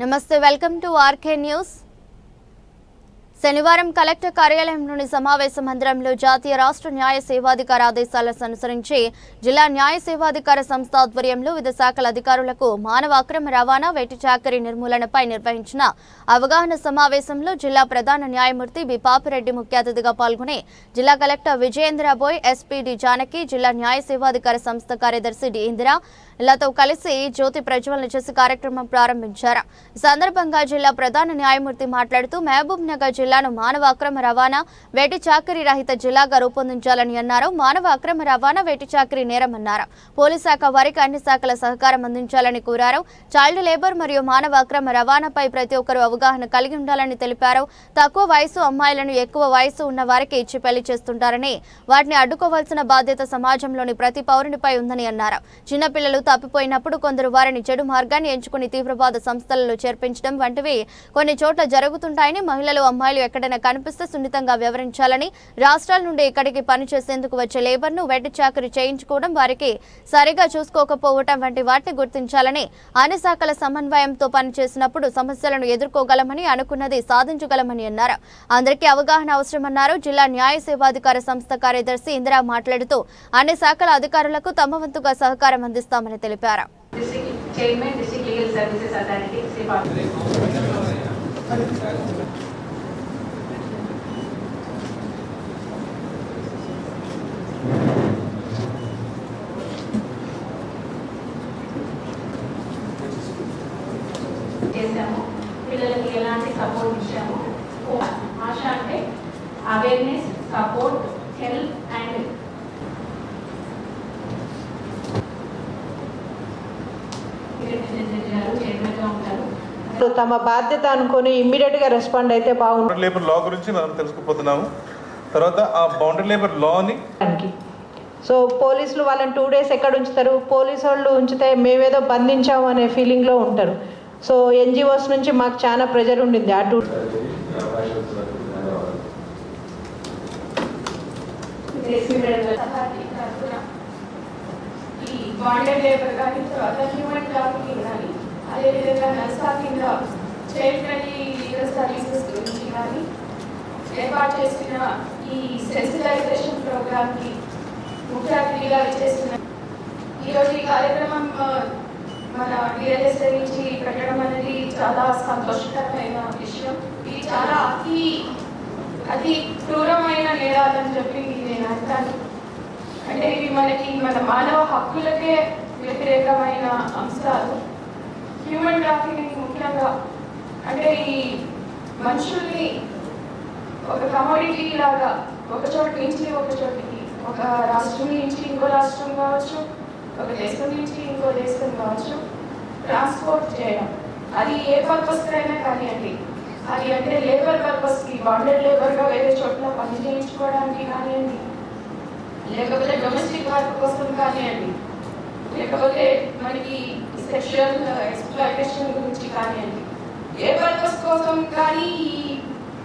నమస్తే welcome to RK news. శనివారం collector కార్యాలయంలోని సమావేశ మందిరంలో జాతీయ రాష్ట్ర న్యాయ సేవాధికార ఆదేశాలను అనుసరించి జిల్లా న్యాయ సేవాధికార సంస్థ ఆధ్వర్యంలో వివిధ శాఖల అధికారులకు మానవ అక్రమ రవాణా వెట్టి చాకరీ నిర్మూలనపై నిర్వహించిన అవగాహన సమావేశంలో జిల్లా ప్రధాన న్యాయమూర్తి బి. పాపిరెడ్డి ముఖ్య అతిథిగా పాల్గొని జిల్లా collector Vijayendra Boi SP D. Janaki జిల్లా న్యాయ సేవాధికార సంస్థ కార్యదర్శి డి. ఇందిరా లతో కలిసి జ్యోతి ప్రజ్వలన చేసి కార్యక్రమం ప్రారంభించారు. ఈ సందర్భంగా జిల్లా ప్రధాన న్యాయమూర్తి మాట్లాడుతూ మహబూబ్ నగర్ జిల్లాను మానవ అక్రమ రవాణా వేటి చాకరీ రహిత జిల్లాగా రూపొందించాలని అన్నారు. మానవ అక్రమ రవాణా వేటి చాకరీ నేరమన్నారు పోలీస్ శాఖ వారికి అన్ని శాఖల సహకారం అందించాలని కోరారు. చైల్డ్ లేబర్ మరియు మానవ అక్రమ రవాణాపై ప్రతి ఒక్కరూ అవగాహన కలిగి ఉండాలని తెలిపారు. తక్కువ వయసు అమ్మాయిలను ఎక్కువ వయసు ఉన్న వారికి ఇచ్చి పెళ్ళి చేస్తుంటారని వాటిని అడ్డుకోవాల్సిన బాధ్యత సమాజంలోని ప్రతి పౌరునిపై ఉందని అన్నారు. చిన్నపిల్లలు తప్పిపోయినప్పుడు కొందరు వారిని చెడు మార్గాన్ని ఎంచుకుని తీవ్రవాద సంస్థలలో చేర్పించడం వంటివి కొన్ని చోట్ల జరుగుతుంటాయని మహిళలు అమ్మాయిలు ఎక్కడైనా కనిపిస్తే సున్నితంగా వివరించాలని రాష్ట్రాల నుండి ఇక్కడికి పనిచేసేందుకు వచ్చే లేబర్ను వెట్టి చాకరీ చేయించుకోవడం వారికి సరిగా చూసుకోకపోవటం వంటి వాటిని గుర్తించాలని అన్ని శాఖల సమన్వయంతో పనిచేసినప్పుడు సమస్యలను ఎదుర్కోగలమని అనుకున్నది సాధించగలమని అన్నారు. అందరికీ అవగాహన అవసరమన్నారు. జిల్లా న్యాయ సేవాధికార సంస్థ కార్యదర్శి ఇందిరా మాట్లాడుతూ అన్ని శాఖల అధికారులకు తమ వంతుగా సహకారం అందిస్తామని తెలిపారు. District chairman district legal services authority Shri support ఇచ్చాము ఆశ అంటే అవేర్నెస్ సపోర్ట్ హెల్ప్ అండ్ తమ బాధ్యత అనుకొని ఇమ్మీడియట్గా రెస్పాండ్ అయితే బాగుంటుంది. లేబర్ లా గురించి మనం తెలుసుకుపోతున్నాము. తర్వాత ఆ బౌండరీ లేబర్ లాని సో పోలీసులు వాళ్ళని టూ డేస్ ఎక్కడ ఉంచుతారు? పోలీసు వాళ్ళు ఉంచితే మేమేదో బంధించాము అనే ఫీలింగ్లో ఉంటారు. సో ఎన్జిఓస్ నుంచి మాకు చాలా ప్రెజర్ ఉండింది ఆ టూ ఈ బాండెడ్ లేబర్ కానీ తర్వాత హ్యూమన్ ట్రాఫికింగ్ కానీ అదేవిధంగా నల్సా కింద చైల్డ్ ఫ్రెండ్లీ లీగల్ సర్వీసెస్ గురించి కానీ ఏర్పాటు చేసిన ఈ సెన్సిటైజేషన్ ప్రోగ్రామ్కి ముఖ్య అతిథిగా చేసిన ఈరోజు ఈ కార్యక్రమం మన డిఎల్ఎస్ఏ నుంచి పెట్టడం అనేది చాలా సంతోషకరమైన విషయం. ఇది చాలా అతి అతి క్రూరమైన నేరాలని చెప్పి నేను అంటాను. అంటే ఇవి మనకి మన మానవ హక్కులకే వ్యతిరేకమైన అంశాలు. హ్యూమన్ ట్రాఫికింగ్ ముఖ్యంగా. అంటే ఈ మనుషుల్ని ఒక కమోడిటీ లాగా ఒక చోటు నుంచి ఒక చోటికి ఒక రాష్ట్రం నుంచి ఇంకో రాష్ట్రం కావచ్చు ఒక దేశం నుంచి ఇంకో దేశం కావచ్చు ట్రాన్స్పోర్ట్ చేయడం. అది ఏ పర్పస్ అయినా కానివ్వండి. అది అంటే లేబర్ పర్పస్కి బాండెడ్ లేబర్గా వేరే చోట్ల పని చేయించుకోవడానికి కానివ్వండి. లేకపోతే డొమెస్టిక్ వర్క్ కోసం కానివ్వండి. లేకపోతే మనకి సెక్షువల్ ఎక్స్ప్లాయిటేషన్ గురించి కానివ్వండి. ఏ పర్పస్ కోసం కానీ ఈ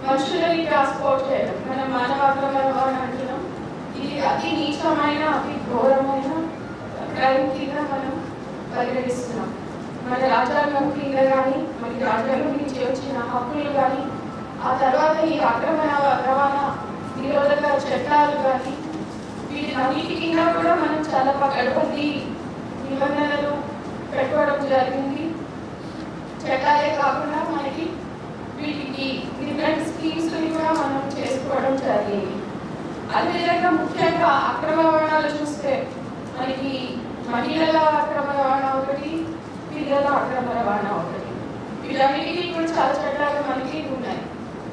మనుషులని ట్రాన్స్పోర్ట్ చేయడం. మనం మానవాక్రమ రవాణా అంటున్నాం. ఇది అతి నీచమైన అతి ఘోరమైన క్రైమ్గా మనం పరిగణిస్తున్నాం. మన రాజ్యాంగం కింద కానీ మనకి రాజ్యాంగం నుంచి వచ్చిన హక్కులు కానీ ఆ తర్వాత ఈ అక్రమ రవాణా నిరోధక చట్టాలు కానీ వీటన్నిటి కింద కూడా మనం చాలా గడపతి నిబంధనలు పెట్టుకోవడం జరిగింది. చట్టాలే కాకుండా మనకి వీటికి డిఫరెంట్ స్కీమ్స్ కూడా మనం చేసుకోవడం జరిగింది. అదేవిధంగా ముఖ్యంగా అక్రమ రవాణాలు చూస్తే మనకి మహిళల అక్రమ రవాణా ఒకటి పిల్లల అక్రమ రవాణా ఒకటి. వీటన్నిటికీ కూడా చాలా చట్టాలు మనకి ఉన్నాయి.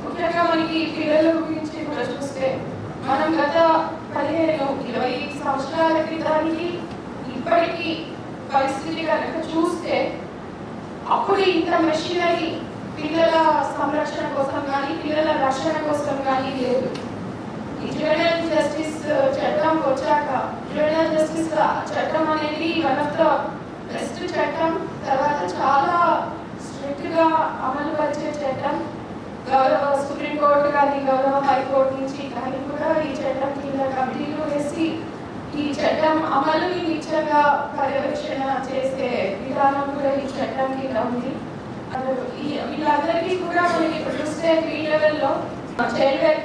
ముఖ్యంగా మనకి పిల్లల గురించి కూడా చూస్తే మనం గత పదిహేను ఇరవై సంవత్సరాల క్రితానికి ఇప్పటికీ పరిస్థితి కనుక చూస్తే అప్పుడు ఇంత మెషినరీ పిల్లల సంరక్షణ కోసం కానీ పిల్లల రక్షణ కోసం కానీ లేదు. ఈ జువెనల్ జస్టిస్ చట్టం వచ్చాక జువెనల్ జస్టిస్ చట్టం అనేది వన్ ఆఫ్ ద బెస్ట్ చట్టం తర్వాత చాలా స్ట్రిక్ట్గా అమలు పరిచే చట్టం గౌరవ సుప్రీంకోర్టు కానీ గౌరవ హైకోర్టు నుంచి కానీ కూడా ఈ చట్టం కింద కమిటీలు వేసి ఈ చట్టం అమలుని నిత్యంగా పర్యవేక్షణ చేసే విధానం కూడా ఈ చట్టం కింద ఉంది. వీళ్ళందరికీ కూడా మనకి ఇప్పుడు చూస్తే ఫీ లెవెల్లో child well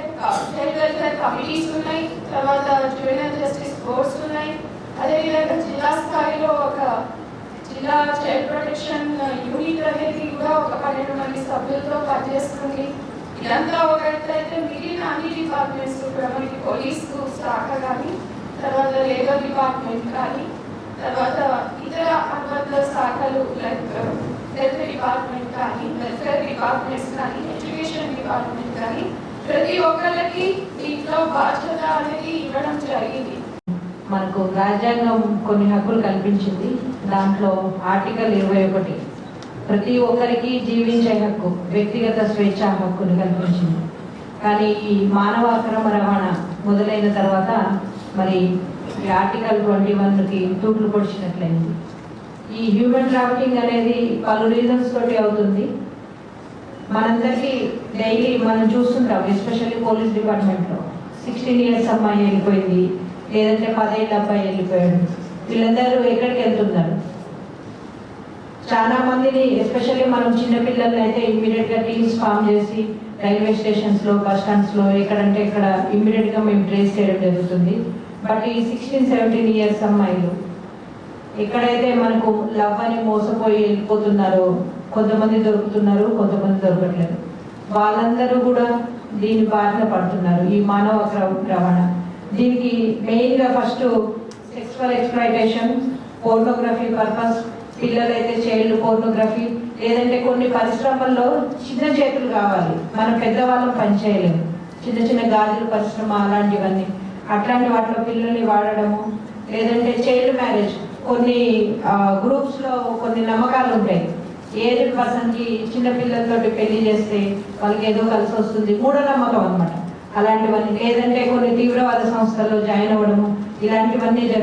child welfare committees ఉన్నాయి తర్వాత జూనియర్ జస్టిస్ బోర్డ్స్ ఉన్నాయి అదేవిధంగా జిల్లా స్థాయిలో ఒక జిల్లా చైల్డ్ ప్రొటెక్షన్ యూనిట్ అనేది కూడా ఒక పన్నెండు మంది సభ్యులతో పనిచేస్తుంది ఇదంతా ఒక ఎత్తు అయితే మిగిలిన అన్ని డిపార్ట్మెంట్స్ కూడా మనకి పోలీసు శాఖ కానీ తర్వాత లేబర్ డిపార్ట్మెంట్ కానీ తర్వాత ఇతర అనుబంధ శాఖలు లైక్ హెల్త్ డిపార్ట్మెంట్ కానీ వెల్ఫేర్ డిపార్ట్మెంట్స్ కానీ ఎడ్యుకేషన్ డిపార్ట్మెంట్ కానీ ప్రతి ఒక్కరికి దీంట్లో బాధ్యత అనేది ఇవ్వడం జరిగింది. మనకు రాజ్యాంగం కొన్ని హక్కులు కల్పించింది. దాంట్లో ఆర్టికల్ ఇరవై ఒకటి. ప్రతి ఒక్కరికి జీవించే హక్కు వ్యక్తిగత స్వేచ్ఛ హక్కును కల్పించింది. కానీ ఈ మానవ అక్రమ రవాణా మొదలైన తర్వాత మరి ఈ ఆర్టికల్ ట్వంటీ వన్కి తూట్లు పొడిచినట్లయింది. ఈ హ్యూమన్ ట్రాఫికింగ్ అనేది పలు రీజన్స్ తోటి అవుతుంది. మనందరికీ డైలీ మనం చూస్తుంటాం ఎస్పెషల్లీ పోలీస్ డిపార్ట్మెంట్లో. సిక్స్టీన్ ఇయర్స్ అమ్మాయి వెళ్ళిపోయింది లేదంటే పదేళ్ళ అబ్బాయి వెళ్ళిపోయాడు. వీళ్ళందరూ ఎక్కడికి వెళ్తున్నారు? చాలా మందిని ఎస్పెషల్లీ మనం చిన్నపిల్లల్ని అయితే ఇమ్మీడియట్గా టీమ్స్ ఫామ్ చేసి రైల్వే స్టేషన్స్లో బస్ స్టాండ్స్లో ఎక్కడంటే ఇక్కడ ఇమ్మీడియట్గా మేము ట్రేస్ చేయడం జరుగుతుంది. బట్ ఈ సిక్స్టీన్ సెవెంటీన్ ఇయర్స్ అమ్మాయిలు ఎక్కడైతే మనకు లవ్ అని మోసపోయి వెళ్ళిపోతున్నారో. కొంతమంది దొరుకుతున్నారు కొంతమంది దొరకట్లేదు. వాళ్ళందరూ కూడా దీని బారిన పడుతున్నారు. ఈ మానవ అక్ర- రవాణా. దీనికి మెయిన్గా first sexual exploitation pornography purpose పిల్లలైతే చైల్డ్ పోర్నోగ్రఫీ లేదంటే కొన్ని పరిశ్రమల్లో చిన్న చేతులు కావాలి. మనం పెద్దవాళ్ళం పనిచేయలేము చిన్న చిన్న గాజుల పరిశ్రమ అలాంటివన్నీ. అట్లాంటి వాటిలో పిల్లల్ని వాడడము. లేదంటే చైల్డ్ మ్యారేజ్ కొన్ని గ్రూప్స్లో కొన్ని నమ్మకాలు ఉంటాయి. ఏజ్ పర్సన్కి చిన్న పిల్లలతోటి పెళ్ళి చేస్తే వాళ్ళకి ఏదో కలిసి వస్తుంది మూఢ నమ్మకం అనమాట అలాంటివన్నీ లేదంటే కొన్ని తీవ్రవాద సంస్థల్లో జాయిన్ అవ్వడము ఇలాంటివన్నీ జరుగుతాయి.